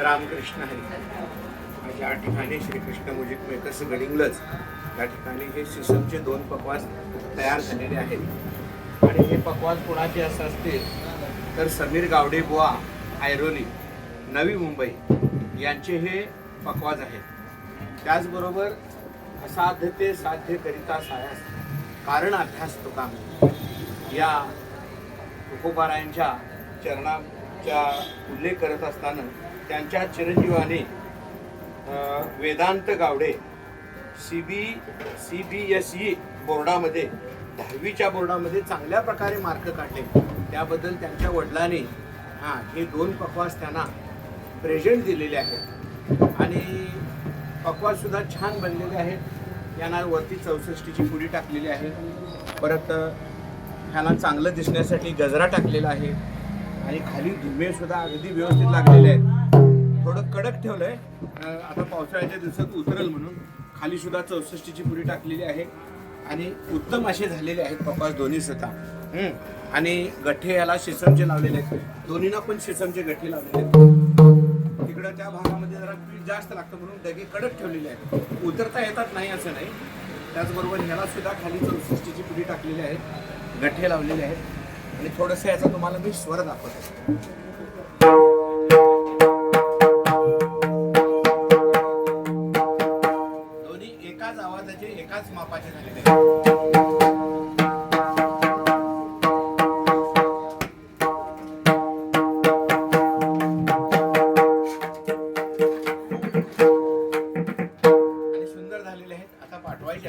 रामकृष्ण हरी. या ठिकाणी श्रीकृष्ण मुजित मेकर्स गडिंगलज या ठिकाणी हे सिसमचे दोन पकवास तयार झालेले आहेत. आणि हे पकवास कोणाचे असं असतील? तर समीर गावडे बुवा आयरोली नवी मुंबई यांचे हे पकवाज आहेत. त्याचबरोबर असाध्य ते साध्य करिता सायास कारण अभ्यास तुका या तुकोबारायांच्या चा उल्लेख करत असताना त्यांच्या चिरंजीवाने Vedant Gawde C B C B S E बोर्डामध्ये दहावीच्या बोर्डामध्ये चांगल्या प्रकारे मार्क काढले. त्याबद्दल त्यांच्या वडिलांनी हां हे दोन पकवास त्यांना प्रेझेंट दिलेले आहेत. आणि पकवाससुद्धा छान बनलेले आहेत. यांना वरती चौसष्टीची पुडी टाकलेली आहे. परत ह्याला चांगलं दिसण्यासाठी गजरा टाकलेला आहे. आणि खाली धुमे सुद्धा अगदी व्यवस्थित लागलेले आहेत. थोडं कडक ठेवलंय. आता पावसाळ्याच्या दिवसात उतरल म्हणून खाली सुद्धा चौसष्टीची पुडी टाकलेली आहे. आणि उत्तम असे झालेले आहेत पकवास दोन्ही सुद्धा. आणि गठ्ठे याला शिसमचे लावलेले आहेत. दोन्हीना पण शिसमचे गठ्ठे लावलेले आहेत. तिकडं त्या भागामध्ये जरा पीठ जास्त लागतं म्हणून दगे कडक ठेवलेले आहेत. उतरता येतात नाही असं नाही. त्याचबरोबर ह्याला सुद्धा खाली चौसष्टीची पुरी टाकलेली आहेत. गठ्ठे लावलेले आहेत. आणि थोडंसं याचा तुम्हाला मी स्वर दाखवत. असतो एकाच आवाजाचे एकाच मापाचे झालेले आणि सुंदर झालेले आहेत आता पाठवायचे